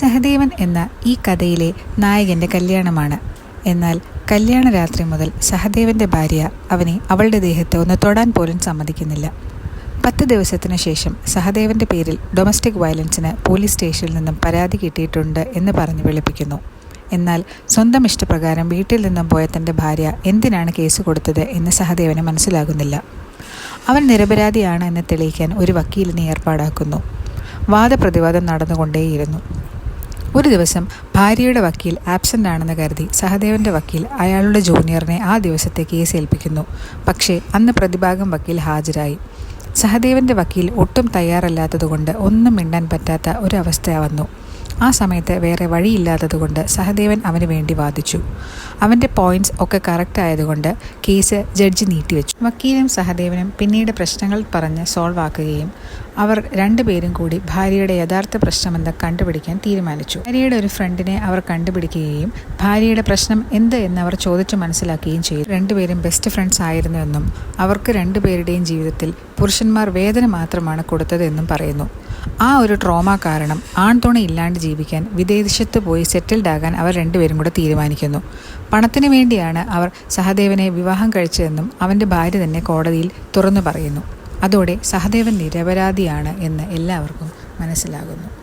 സഹദേവൻ എന്ന ഈ കഥയിലെ നായകന്റെ കല്യാണമാണ്. എന്നാൽ കല്യാണ രാത്രി മുതൽ സഹദേവന്റെ ഭാര്യ അവനെ അവളുടെ ദേഹത്തെ ഒന്ന് തൊടാൻ പോലും സമ്മതിക്കുന്നില്ല. പത്ത് ദിവസത്തിനു ശേഷം സഹദേവന്റെ പേരിൽ ഡൊമസ്റ്റിക് വയലൻസിന് പോലീസ് സ്റ്റേഷനിൽ നിന്നും പരാതി കിട്ടിയിട്ടുണ്ട് എന്ന് പറഞ്ഞ് വെളുപ്പിക്കുന്നു. എന്നാൽ സ്വന്തം ഇഷ്ടപ്രകാരം വീട്ടിൽ നിന്നും പോയ തന്റെ ഭാര്യ എന്തിനാണ് കേസ് കൊടുത്തത് എന്ന് സഹദേവന് മനസ്സിലാകുന്നില്ല. അവൻ നിരപരാധിയാണ് എന്ന് തെളിയിക്കാൻ ഒരു വക്കീലിനെ ഏർപ്പാടാക്കുന്നു. വാദപ്രതിവാദം നടന്നുകൊണ്ടേയിരുന്നു. ഒരു ദിവസം ഭാര്യയുടെ വക്കീൽ ആബ്സെന്റ് ആണെന്ന് കരുതി സഹദേവന്റെ വക്കീൽ അയാളുടെ ജൂനിയറിനെ ആ ദിവസത്തെ കേസ് ഏൽപ്പിക്കുന്നു. പക്ഷേ അന്ന് പ്രതിഭാഗം വക്കീൽ ഹാജരായി. സഹദേവന്റെ വക്കീൽ ഒട്ടും തയ്യാറല്ലാത്തതുകൊണ്ട് ഒന്നും മിണ്ടാൻ പറ്റാത്ത ഒരവസ്ഥ വന്നു. ആ സമയത്ത് വേറെ വഴിയില്ലാത്തതുകൊണ്ട് സഹദേവൻ അവന് വേണ്ടി വാദിച്ചു. അവന്റെ പോയിന്റ്സ് ഒക്കെ കറക്റ്റ് ആയതുകൊണ്ട് കേസ് ജഡ്ജി നീട്ടിവെച്ചു. വക്കീലും സഹദേവനും പിന്നീട് പ്രശ്നങ്ങൾ പറഞ്ഞ് സോൾവ് ആക്കുകയും അവർ രണ്ടുപേരും കൂടി ഭാര്യയുടെ യഥാർത്ഥ പ്രശ്നമെന്ന് കണ്ടുപിടിക്കാൻ തീരുമാനിച്ചു. ഭാര്യയുടെ ഒരു ഫ്രണ്ടിനെ അവർ കണ്ടുപിടിക്കുകയും ഭാര്യയുടെ പ്രശ്നം എന്ത് എന്ന് അവർ ചോദിച്ചു മനസ്സിലാക്കുകയും ചെയ്തു. രണ്ടുപേരും ബെസ്റ്റ് ഫ്രണ്ട്സ് ആയിരുന്നുവെന്നും അവർക്ക് രണ്ടുപേരുടെയും ജീവിതത്തിൽ പുരുഷന്മാർ വേദന മാത്രമാണ് കൊടുത്തതെന്നും പറയുന്നു. ആ ഒരു ട്രോമ കാരണം ആൺതുണ ഇല്ലാണ്ട് ജീവിക്കാൻ വിദേശത്ത് പോയി സെറ്റിൽഡ് ആകാൻ അവർ രണ്ടുപേരും കൂടെ തീരുമാനിക്കുന്നു. പണത്തിന് വേണ്ടിയാണ് അവർ സഹദേവനെ വിവാഹം കഴിച്ചതെന്നും അവന്റെ ഭാര്യ തന്നെ കോടതിയിൽ തുറന്നു പറയുന്നു. അതോടെ സഹദേവൻ നിരപരാധിയാണ് എന്ന് എല്ലാവർക്കും മനസ്സിലാകുന്നു.